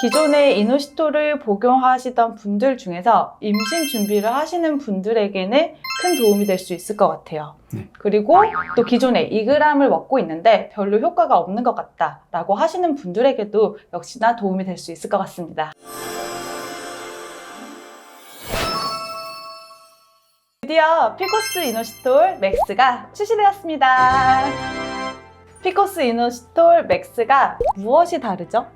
기존에 이노시토를 복용하시던 분들 중에서 임신 준비를 하시는 분들에게는 큰 도움이 될 수 있을 것 같아요. 네. 그리고 또 기존에 2g을 먹고 있는데 별로 효과가 없는 것 같다라고 하시는 분들에게도 역시나 도움이 될 수 있을 것 같습니다. 드디어 피코스 이노시톨 맥스가 출시되었습니다. 피코스 이노시톨 맥스가 무엇이 다르죠?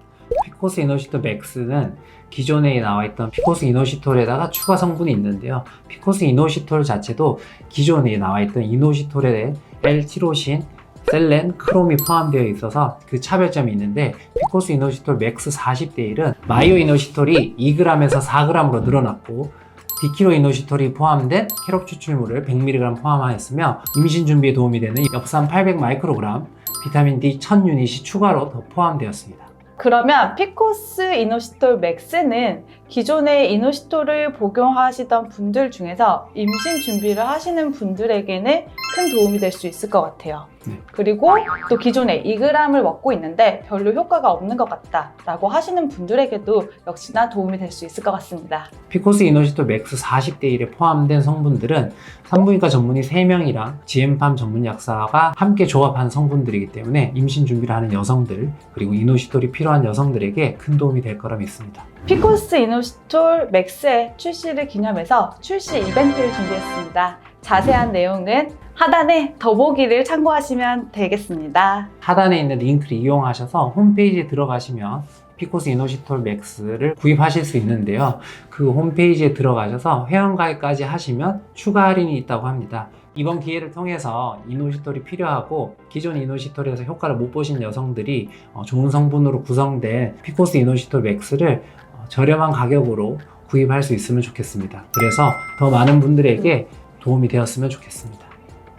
피코스 이노시톨 맥스는 기존에 나와 있던 피코스 이노시톨에다가 추가 성분이 있는데요. 피코스 이노시톨 자체도 기존에 나와 있던 이노시톨에 L티로신, 셀렌, 크롬이 포함되어 있어서 그 차별점이 있는데 피코스 이노시톨 맥스 40대 1은 마이오 이노시톨이 2g에서 4g으로 늘어났고 디키로 이노시톨이 포함된 캐롭 추출물을 100mg 포함하였으며 임신 준비에 도움이 되는 엽산 800마이크로그램, 비타민 D 1000유닛이 추가로 더 포함되었습니다. 그러면 피코스 이노시톨 맥스는 기존에 이노시톨을 복용하시던 분들 중에서 임신 준비를 하시는 분들에게는 큰 도움이 될 수 있을 것 같아요. 네. 그리고 또 기존에 2g을 먹고 있는데 별로 효과가 없는 것 같다라고 하시는 분들에게도 역시나 도움이 될 수 있을 것 같습니다. 피코스 이노시톨 맥스 40대 1에 포함된 성분들은 산부인과 전문의 3명이랑 GM팜 전문 약사가 함께 조합한 성분들이기 때문에 임신 준비를 하는 여성들 그리고 이노시톨이 필요 한 여성들에게 큰 도움이 될 거라 믿습니다. 피코스 이노시톨 맥스의 출시를 기념해서 출시 이벤트를 준비했습니다. 자세한 내용은 하단에 더보기를 참고하시면 되겠습니다. 하단에 있는 링크를 이용하셔서 홈페이지에 들어가시면 피코스 이노시톨 맥스를 구입하실 수 있는데요. 그 홈페이지에 들어가셔서 회원가입까지 하시면 추가 할인이 있다고 합니다. 이번 기회를 통해서 이노시톨이 필요하고 기존 이노시톨에서 효과를 못 보신 여성들이 어, 좋은 성분으로 구성된 피코스 이노시톨 맥스를 어, 저렴한 가격으로 구입할 수 있으면 좋겠습니다. 그래서 더 많은 분들에게 도움이 되었으면 좋겠습니다.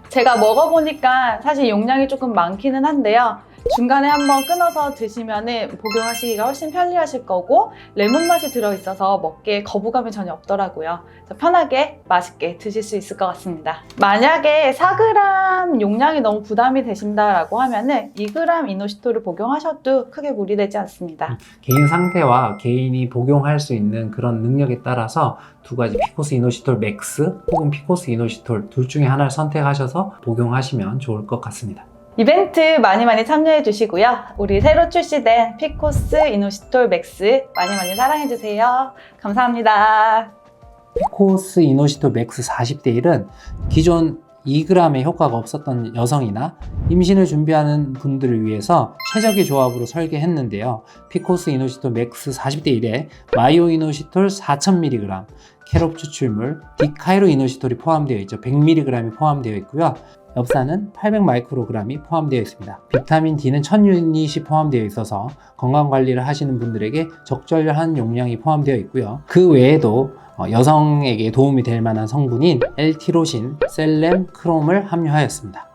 제가 먹어보니까 사실 용량이 조금 많기는 한데요. 중간에 한번 끊어서 드시면 복용하시기가 훨씬 편리하실 거고 레몬 맛이 들어있어서 먹기에 거부감이 전혀 없더라고요. 편하게 맛있게 드실 수 있을 것 같습니다. 만약에 4g 용량이 너무 부담이 되신다라고 하면은 2g 이노시토를 복용하셔도 크게 무리되지 않습니다. 개인 상태와 개인이 복용할 수 있는 그런 능력에 따라서 두 가지 피코스 이노시톨 맥스 혹은 피코스 이노시톨 둘 중에 하나를 선택하셔서 복용하시면 좋을 것 같습니다. 이벤트 많이 많이 참여해 주시고요. 우리 새로 출시된 피코스 이노시톨 맥스 많이 많이 사랑해 주세요. 감사합니다. 피코스 이노시톨 맥스 40대 1은 기존 2g의 효과가 없었던 여성이나 임신을 준비하는 분들을 위해서 최적의 조합으로 설계했는데요. 피코스 이노시톨 맥스 40대 1에 마이오 이노시톨 4000mg, 캐롭 추출물, 디카이로 이노시톨이 포함되어 있죠. 100mg이 포함되어 있고요. 엽산은 800마이크로그램이 포함되어 있습니다. 비타민 D는 1000유닛이 포함되어 있어서 건강 관리를 하시는 분들에게 적절한 용량이 포함되어 있고요. 그 외에도 어, 여성에게 도움이 될 만한 성분인 L티로신, 셀렘, 크롬을 함유하였습니다.